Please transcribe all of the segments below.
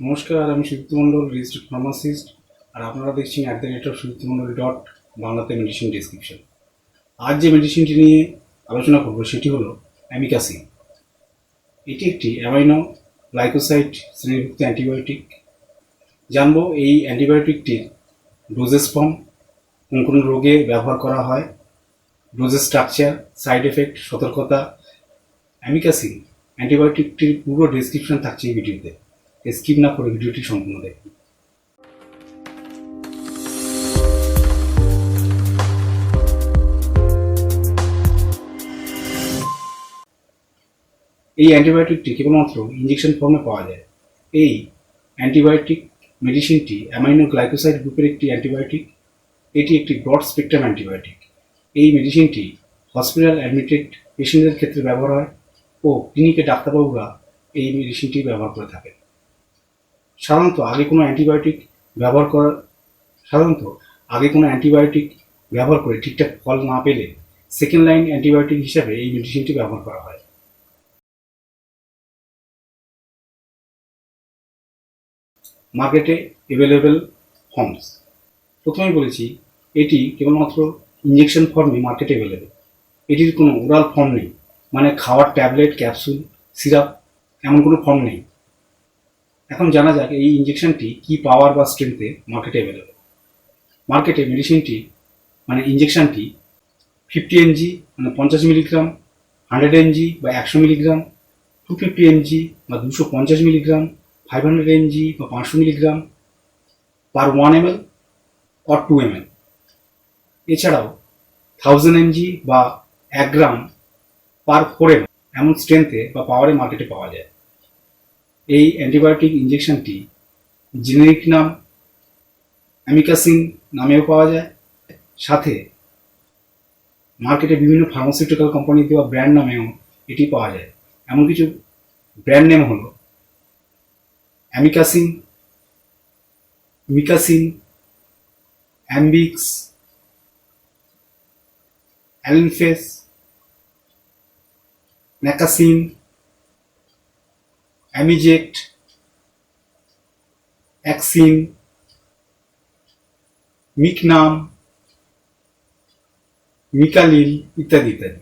নমস্কার, আমি Sudipta Mondal registered pharmacist আর আপনারা দেখছেন at the rate of Sudipta Mondal dot বাংলাতে মেডিসিন ডিসক্রিপশন আজ যে মেডিসিনটি নিয়ে আলোচনা করব সেটি হলো অ্যামিকাসিন এটি একটি অ্যামাইনো গ্লাইকোসাইড শ্রেণীভুক্ত অ্যান্টিবায়োটিক জানব এই অ্যান্টিবায়োটিকটির ডোজেস ফর্ম কোন কোন রোগে ব্যবহার করা হয় ডোজেস স্ট্রাকচার সাইড এফেক্ট সতর্কতা। অ্যামিকাসিন অ্যান্টিবায়োটিকটির পুরো ডেসক্রিপশন থাকছে এই ভিডিওতে স্কিপ না করে ভিডিওটি সম্পূর্ণ দেখুন। এই অ্যান্টিবায়োটিকটি কেবলমাত্র ইঞ্জেকশন ফর্মে পাওয়া যায়। এই অ্যান্টিবায়োটিক মেডিসিনটি অ্যামাইনো গ্লাইকোসাইড গ্রুপের একটি অ্যান্টিবায়োটিক। এটি একটি ব্রড স্পেকট্রাম অ্যান্টিবায়োটিক। এই মেডিসিনটি হসপিটাল অ্যাডমিটেড পেশেন্টদের ক্ষেত্রে ব্যবহার হয় ও ক্লিনিকে ডাক্তারবাবুরা এই মেডিসিনটি ব্যবহার করে থাকেন। সাধারণত আগে কোনো অ্যান্টিবায়োটিক ব্যবহার করা, সাধারণত আগে কোনো অ্যান্টিবায়োটিক ব্যবহার করে ঠিকঠাক ফল না পেলে সেকেন্ড লাইন অ্যান্টিবায়োটিক হিসাবে এই মেডিসিনটি ব্যবহার করা হয়। মার্কেটে অ্যাভেলেবেল ফর্মস প্রথমেই বলেছি, এটি কেবলমাত্র ইঞ্জেকশন ফর্মে মার্কেটে অ্যাভেলেবেল এটির কোনো ওরাল ফর্ম নেই মানে খাওয়ার ট্যাবলেট ক্যাপসুল সিরাপ এমন কোনো ফর্ম নেই। এখন জানা যাক এই ইঞ্জেকশনটি কি পাওয়ার বা স্ট্রেংথে মার্কেটে অ্যাভেলেবেল মার্কেটে মেডিসিনটি মানে ইঞ্জেকশনটি ফিফটি এনজি মানে পঞ্চাশ মিলিগ্রাম হান্ড্রেড এনজি বা একশো মিলিগ্রাম টু ফিফটি এনজি বা দুশো পঞ্চাশ মিলিগ্রাম ফাইভ হান্ড্রেড এনজি বা পাঁচশো milligram per one M L or two M L এছাড়াও থাউজেন্ড এমজি বা এক গ্রাম পার ফোর এম এমন স্ট্রেংথে বা পাওয়ারে মার্কেটে পাওয়া যায়। এই অ্যান্টিবায়োটিক ইঞ্জেকশনটি জেনেরিক নাম অ্যামিকাসিন নামেও পাওয়া যায়। সাথে মার্কেটে বিভিন্ন ফার্মাসিউটিক্যাল কোম্পানি দেওয়া ব্র্যান্ড নামেও এটি পাওয়া যায়। এমন কিছু ব্র্যান্ড নেম হলো amikacin, Mikacin, Ambix Alinfes Macasin Amiject, Axin, মিকনাম, মিকালিল ইত্যাদি ইত্যাদি।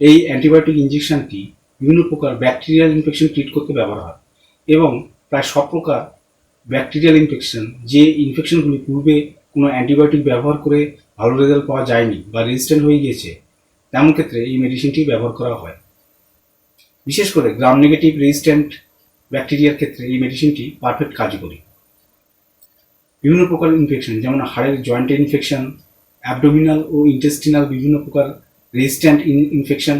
এই অ্যান্টিবায়োটিক ইঞ্জেকশনটি বিভিন্ন প্রকার ব্যাকটেরিয়াল ইনফেকশন ট্রিট করতে ব্যবহার হয় এবং প্রায় সব প্রকার ব্যাকটেরিয়াল ইনফেকশন যে ইনফেকশনগুলি পূর্বে কোনো অ্যান্টিবায়োটিক ব্যবহার করে ভালো রেজাল্ট পাওয়া যায়নি বা রেজিস্ট্যান্ট হয়ে গিয়েছে, তেমন ক্ষেত্রে এই মেডিসিনটি ব্যবহার করা হয়। বিশেষ করে গ্রাম নেগেটিভ রেজিস্ট্যান্ট ব্যাকটেরিয়ার ক্ষেত্রে এই মেডিসিনটি পারফেক্ট কার্যকরী। বিভিন্ন প্রকার ইনফেকশন যেমন হাড়ের জয়েন্টের ইনফেকশন অ্যাবডোমিনাল ও ইন্টেস্টিনাল বিভিন্ন প্রকার resistant infection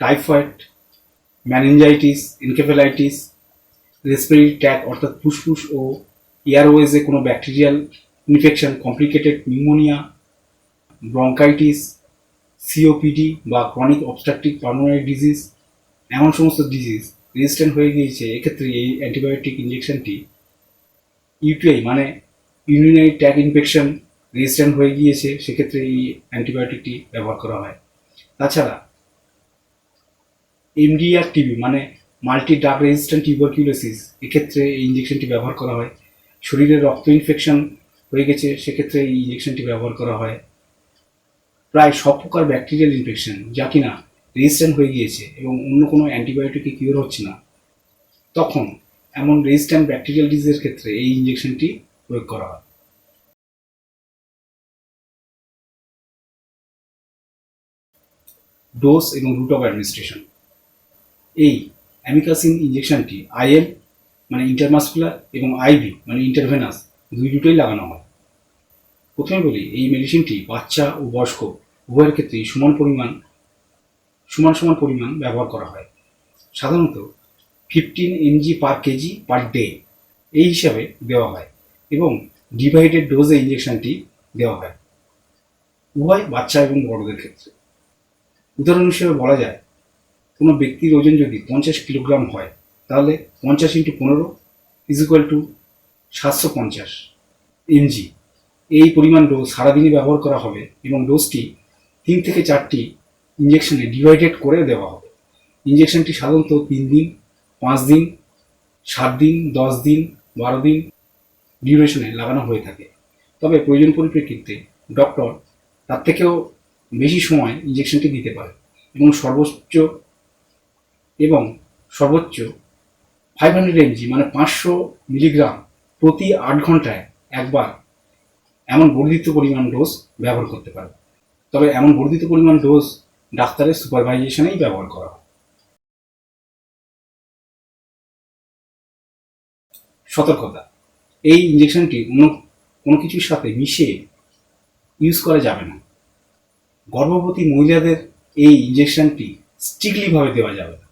typhoid meningitis encephalitis respiratory tract অর্থাৎ ফুসফুস ও এয়ারওয়েজে কোনো bacterial infection complicated pneumonia bronchitis COPD বা ক্রনিক অবস্ট্রাকটিভ পালমোনারি ডিজিজ এমন সমস্ত ডিজিজ রেজিস্ট্যান্ট হয়ে গিয়েছে, এক্ষেত্রে এই অ্যান্টিবায়োটিক ইঞ্জেকশনটি ইউটিআই মানে ইউরিনারি ট্যাগ ইনফেকশন রেজিস্ট্যান্ট হয়ে গিয়েছে, সেক্ষেত্রে এই অ্যান্টিবায়োটিকটি ব্যবহার করা হয়। তাছাড়া এমডিআর টিবি মানে মাল্টি ড্রাগ রেজিস্ট্যান্ট টিউবারকিউলোসিস এক্ষেত্রে এই ইঞ্জেকশনটি ব্যবহার করা হয়। শরীরে রক্ত ইনফেকশন হয়ে গেছে, সেক্ষেত্রে এই ইঞ্জেকশনটি ব্যবহার করা হয়। প্রায় সব প্রকার ব্যাকটেরিয়াল ইনফেকশন যা কিনা রেজিস্ট্যান্ট হয়ে গিয়েছে এবং অন্য কোনো অ্যান্টিবায়োটিকে কিওর হচ্ছে না। তখন এমন রেজিস্ট্যান্ট ব্যাকটেরিয়াল ডিজিজের ক্ষেত্রে এই ইঞ্জেকশনটি প্রয়োগ করা হয়। ডোজ এবং রুট অফ অ্যাডমিনিস্ট্রেশন এই অ্যামিকাসিন ইঞ্জেকশনটি আইএল মানে ইন্টারমাসকুলার এবং আইভি মানে ইন্টারভেনাস দুই দুটোই লাগানো হয়। প্রথমে বলি, এই মেডিসিনটি বাচ্চা ও বয়স্ক উভয়ের ক্ষেত্রেই সমান পরিমাণ, সমান সমান পরিমাণ ব্যবহার করা হয়। সাধারণত fifteen MG per KG per day এই হিসাবে দেওয়া হয় এবং ডিভাইডেড ডোজে ইঞ্জেকশনটি দেওয়া হয়। উভয় বাচ্চা এবং বড়দের ক্ষেত্রে। উদাহরণ হিসেবে বলা যায়, কোনো ব্যক্তির ওজন যদি পঞ্চাশ কিলোগ্রাম হয়, তাহলে পঞ্চাশ ইন্টু পনেরো ইজ ইকুয়াল টু সাতশো পঞ্চাশ এমজি এই পরিমাণ ডোজ সারাদিনই ব্যবহার করা হবে এবং ডোজটি তিন থেকে চারটি ইঞ্জেকশনে ডিভাইডেড করে দেওয়া হবে। ইঞ্জেকশনটি সাধারণত তিন দিন, পাঁচ দিন, সাত দিন, দশ দিন, বারো দিন ডিউরেশনে লাগানো হয়ে থাকে। তবে প্রয়োজন পরিপ্রেক্ষিতে ডক্টর তার থেকেও বেশি সময় ইঞ্জেকশনটি দিতে পারে এবং সর্বোচ্চ এবং সর্বোচ্চ ফাইভ হান্ড্রেড এমজি মানে পাঁচশো মিলিগ্রাম প্রতি আট ঘন্টায় একবার এমন বর্ধিত পরিমাণ ডোজ ব্যবহার করতে পারে তবে এমন বর্ধিত পরিমাণ ডোজ ডাক্তারের সুপারভাইজেশনেই ব্যবহার করা হয় সতর্কতা। এই ইঞ্জেকশনটি অন্য কোনো কিছুর সাথে মিশে ইউজ করা যাবে না। গর্ভবতী মহিলাদের এই ইঞ্জেকশনটি স্ট্রিক্টলিভাবে দেওয়া যাবে না।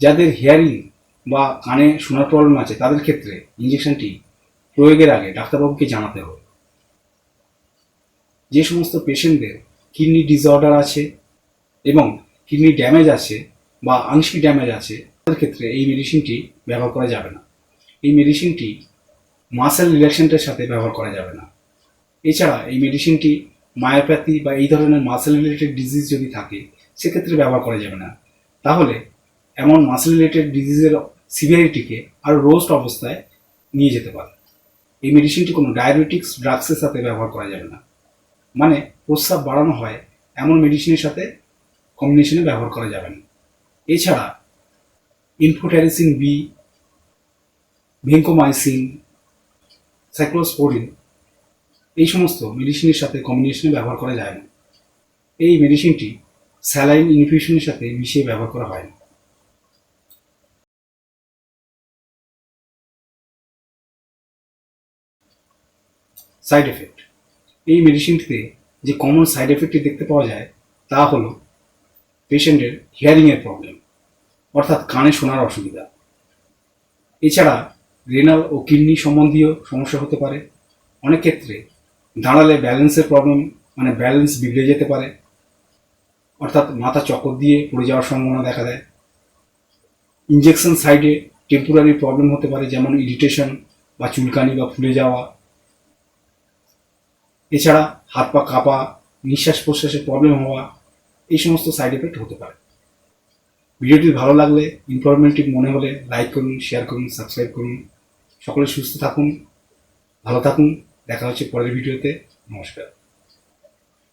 যাদের হিয়ারিং বা কানে শোনার প্রবলেম আছে, তাদের ক্ষেত্রে ইঞ্জেকশনটি প্রয়োগের আগে ডাক্তারবাবুকে জানাতে হবে। যে সমস্ত পেশেন্টদের কিডনি ডিসঅর্ডার আছে এবং কিডনি ড্যামেজ আছে বা আংশিক ড্যামেজ আছে, তাদের ক্ষেত্রে এই মেডিসিনটি ব্যবহার করা যাবে না। এই মেডিসিনটি মাসেল রিল্যাক্সেন্টের সাথে ব্যবহার করা যাবে না। এছাড়া এই মেডিসিনটি মায়োপ্যাথি বা এই ধরনের মাসেল রিলেটেড ডিজিজ যদি থাকে, সেক্ষেত্রে ব্যবহার করা যাবে না। তাহলে এমন মাসেল রিলেটেড ডিজিজের সিভিয়ারিটিকে আরও রোস্ট অবস্থায় নিয়ে যেতে পারে। এই মেডিসিনটি কোনো ডায়াবেটিক্স ড্রাগসের সাথে ব্যবহার করা যাবে না। মানে প্রস্রাব বাড়ানো হয় এমন মেডিসিনের সাথে কম্বিনেশনে ব্যবহার করা যাবে না। এছাড়া ইনফোট্যারিসিন বি ভেঙ্কোমাইসিন সাইক্লোস্পোরিন এই সমস্ত মেডিসিনের সাথে কম্বিনেশনে ব্যবহার করা যায় না। এই মেডিসিনটি স্যালাইন ইনফিউশনের সাথে মিশিয়ে ব্যবহার করা হয় না। সাইড এফেক্ট এই মেডিসিনটিতে যে কমন সাইড এফেক্টটি দেখতে পাওয়া যায়, তা হলো পেশেন্টের হিয়ারিংয়ের প্রবলেম অর্থাৎ কানে শোনার অসুবিধা। এছাড়া রেনাল ও কিডনি সম্বন্ধীয় সমস্যা হতে পারে। অনেক ক্ষেত্রে দাঁড়ালে ব্যালেন্সের প্রবলেম মানে ব্যালেন্স বিগড়ে যেতে পারে। অর্থাৎ মাথা চক্কর দিয়ে পড়ে যাওয়ার সম্ভাবনা দেখা দেয়। ইঞ্জেকশন সাইডে টেম্পোরারি প্রবলেম হতে পারে, যেমন ইরিটেশন বা চুলকানি বা ফুলে যাওয়া। এছাড়া হাত পা কাঁপা, নিঃশ্বাস প্রশ্বাসে প্রবলেম হওয়া, এই সমস্ত সাইড এফেক্ট হতে পারে। ভিডিওটি ভালো লাগলে ইনফরমেটিভ মনে হলে লাইক করুন শেয়ার করুন সাবস্ক্রাইব করুন। সকলে সুস্থ থাকুন, ভালো থাকুন। দেখা হচ্ছে পরের ভিডিওতে। নমস্কার।